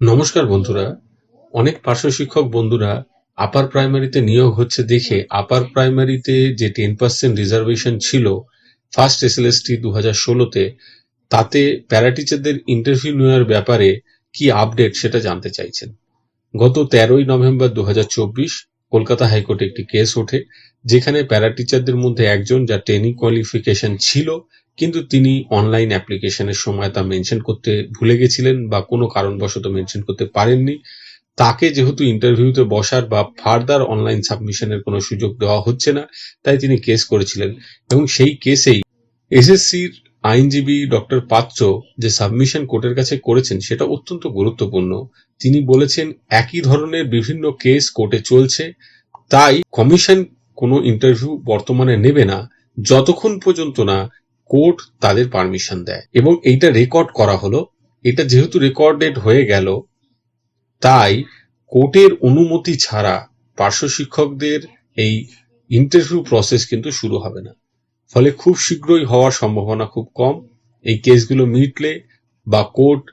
নমস্কার বন্ধুরা। অনেক পার্শ্ব শিক্ষক বন্ধুরা আপার প্রাইমারিতে নিয়োগ হচ্ছে দেখে আপার প্রাইমারিতে যে টেন পার্সেন্ট রিজার্ভেশন ছিল ফার্স্ট এসএলএসটি দু হাজার ষোলোতে, তাতে প্যারাটিচারদের ইন্টারভিউ নেওয়ার ব্যাপারে কি আপডেট সেটা জানতে চাইছেন। গত তেরোই নভেম্বর দু হাজার চব্বিশ কলকাতা হাইকোর্টে একটি কেস ওঠে, যেখানে প্যারাটিচারদের মধ্যে একজন যার ট্রেনিং কোয়ালিফিকেশন ছিল কিন্তু তিনি অনলাইন অ্যাপ্লিকেশনের সময় তা মেনশন করতে ভুলে গেছিলেন বা কোনো কারণবশত মেনশন করতে পারেননি। তাকে যেহেতু ইন্টারভিউতে বসার বা ফার্দার অনলাইন সাবমিশনের কোনো সুযোগ দেওয়া হচ্ছে না, তাই তিনি কেস করেছিলেন। এবং সেই কেসেই এসএসসির আইনজীবী ডক্টর পাত্র যে সাবমিশন কোর্টের কাছে করেছেন, সেটা অত্যন্ত গুরুত্বপূর্ণ। তিনি বলেছেন, একই ধরনের বিভিন্ন কেস কোর্টে চলছে, তাই কমিশন কোনো ইন্টারভিউ বর্তমানে নেবে না, যতক্ষণ পর্যন্ত না কোর্ট তাদের পারমিশন দেয়। এবং এইটা রেকর্ড করা হলো। এটা যেহেতু রেকর্ডেড হয়ে গেল, তাই কোর্টের অনুমতি ছাড়া পার্শ্ব শিক্ষকদের এই ইন্টারভিউ প্রসেস কিন্তু শুরু হবে না। ফলে খুব শীঘ্রই হওয়ার সম্ভাবনা খুব কম। এই কেসগুলো মিটলে বা কোর্ট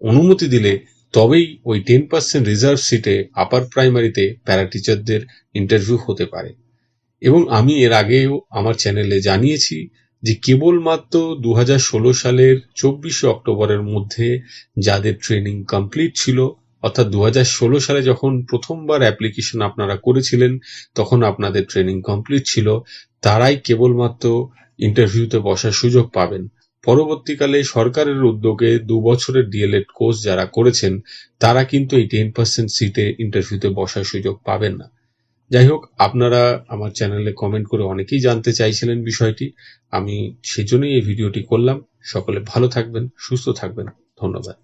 অনুমতি দিলে তবেই ওই টেন পার্সেন্ট রিজার্ভ সিটে আপার প্রাইমারিতে প্যারা টিচারদের ইন্টারভিউ হতে পারে। এবং আমি এর আগেও আমার চ্যানেলে জানিয়েছি যে কেবলমাত্র দু হাজার ষোলো সালের চব্বিশে অক্টোবরের মধ্যে যাদের ট্রেনিং কমপ্লিট ছিল, অর্থাৎ দু হাজার ষোলো সালে যখন প্রথমবার অ্যাপ্লিকেশন আপনারা করেছিলেন, তখন আপনাদের ট্রেনিং কমপ্লিট ছিল, তারাই কেবলমাত্র ইন্টারভিউতে বসার সুযোগ পাবেন। পরবর্তীকালে সরকারের উদ্যোগে দু বছরের ডিএলএড কোর্স যারা করেছেন, তারা কিন্তু এই টেন পার্সেন্ট সিটে ইন্টারভিউতে বসার সুযোগ পাবেন না। যাই হোক আপনারা আমার চ্যানেলে কমেন্ট করে অনেকেই জানতে চাইছিলেন বিষয়টি। আমি সেজন্যই এই ভিডিওটি করলাম। সকলে ভালো থাকবেন, সুস্থ থাকবেন। ধন্যবাদ।